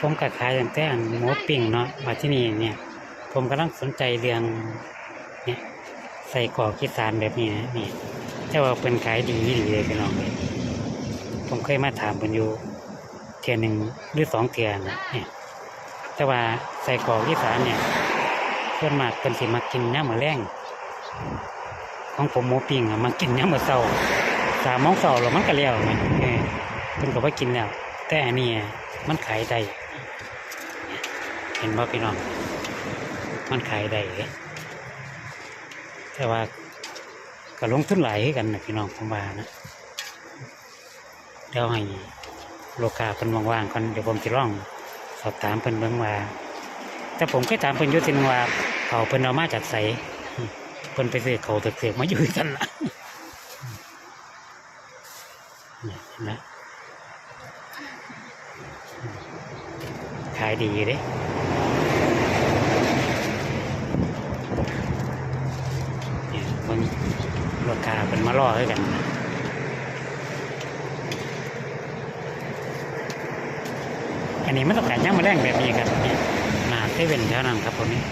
ผมก็ขายตั้งแต่อันหมูปิ้งเนาะมาที่นี่เนี่ย ผมกำลังสนใจเรื่องเนี่ยใส่กรอกกีสานแบบนี้นะนี่แต่ว่าเป็นขายดีดีเลยพี่น้องเลยผมเคยมาถามเพิ่นอยู่เทียหนึ่งหรือสองเทียนะเนี่ยแต่ว่าใส่กรอกกีสานเนี่ยส่วนมากเป็นสิมากินน้ำมะแรงของผมหมูปิ้งอะมากินน้ำมะเศร้าสามโมงเศร้าแล้วมันก็เลี้ยวมันเออเพิ่นก็ไปกินแล้วแต่อันนี้มันขายได้ เห็นบ่พี่น้องมันขายได้แต่ว่าก็ลงทุนหลายคือกันนะพี่น้องผมว่านะเดี๋ยวให้ลูกค้าเพิ่นว่างๆก่อนเดี๋ยวผมจะลองสอบถามเพิ่นเบิ่งว่าแต่ผมเคยถามเพิ่นอยู่ทีนึงว่าเขาเพิ่นเอามาจากไสเพิ่นไปซื้อเขาเถือกๆมาอยู่กันนะนี่ยเห็นไหมขายดีเด้เนี่ย มันราคาเป็นมาล่อให้กันอันนี้ไมันต้องการย่างมาแรงแบบนี้ครับนี่ยหนาเซเว่นเท่านั้นครับผมนี้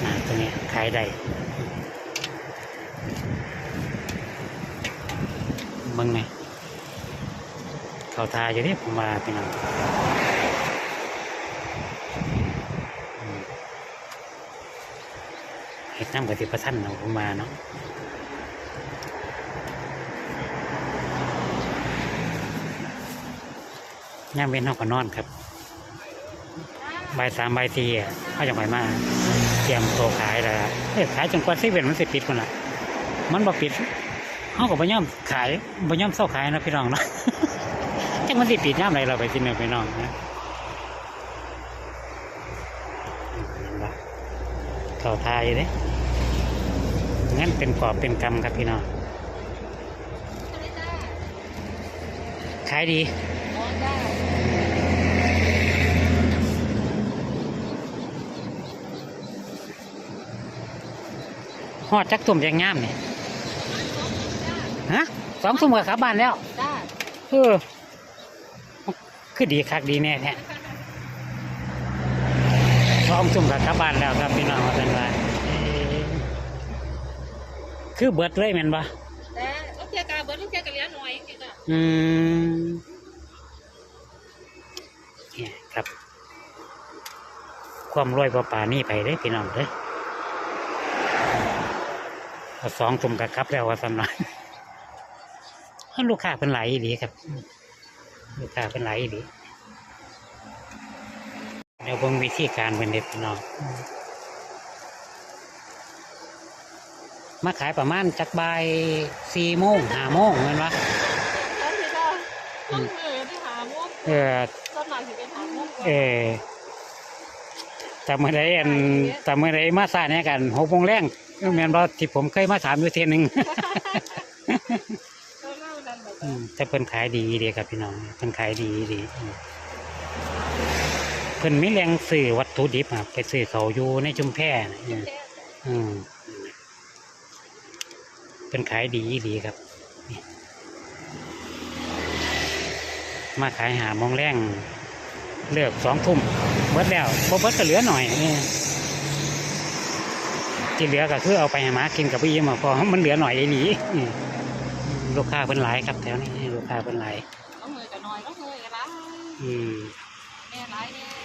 หนาตัวนี้ขายได้เบิ่งไหมเขาทาอยู่ที่ผมมาพี่น้องอืม เห็ด น้ำกระทิบประทันเอาผมมาเนาะย่ามเว้นเขาก็นอนครับใบสามใบสี่อะเขาจะไปมาเตรียมโตขายแล้วเอ้ยขายจนกว่าเซเว่นมันสิปิดคนละมันบ่ปิดเขาก็บ่ย่อมขายบ่ย่อมเศร้าขายนะพี่น้องนะจังมันสิปิดย่ามไรเราไปกินเนาะพี่น้องนะเห็นปะเขาทายอยู่ เด้งั้นเป็นกอบเป็นกรรมครับพี่น้องขายดีหอดจักตุ่มแยงงามเนี่ยฮะสองทุ่มกับขับบ้านแล้วจ้าเออคือดีคักดีแน่แท้สองทุ่มกับขับบ้านแล้วครับพี่น้องว่าเป็นว่าเอ๊ะ คือเบิดเลยแม่นปะแต่ลูกเทียกาเบิร์ดลูกเทียกาเลี้ยงหน่อยจริงๆจ้ะอืมเนี่ยครับ ความรวยปลาป่านี่ไปได้อพี่น้องเด้อเอาสองตุ่มกับครับแล้วว่าสำนักลูกค้าเป็นหลายอีหลีครับ ลูกค้าเป็นหลายอีหลีเดี๋ยวเบิ่งวิธีการเป็นเด็ดพี่น้อง มาขายประมาณจักบ่ายสี่โมงห้าโมงเงินวะแล้วทีก็ต้นมือที่หามุกเออต้นหมากถึงเป็นหามุกเออแต่เมื่อไรอันแต่เมื่อไรมาสาเนี่ยกันหกโมงแรงแม่นบ่ที่ผมเคยมาถามอยู่เทยหนึงต้นเล่าดันแบบอืมแต่เพิ่นขายดีเดีครับพี่น้องเพิ่นขายดีดีอืมเพิ่นมีแรงซื้อวัตถุดิบอะไปซื้อเขาอยู่ในชุมแพนะอืมแค่อืม เพิ่นขายดีดีครับนี่มาขายหาโมงแรงเลิกสองทุ่มเบิดแล้วพอเบิดก็เหลือหน่อยเออที่เหลือก็คือเอาไปให้หมากินกับพี่ยิ้มอะพอมันเหลือหน่อยไอ้หนีอืมลูกค้าเพิ่นหลายครับแถวนี้ลูกค้าเพิ่นหลายต้องมือกับน้อยต้องมือกับร้ายอืมแม่ร้ายเนี่ย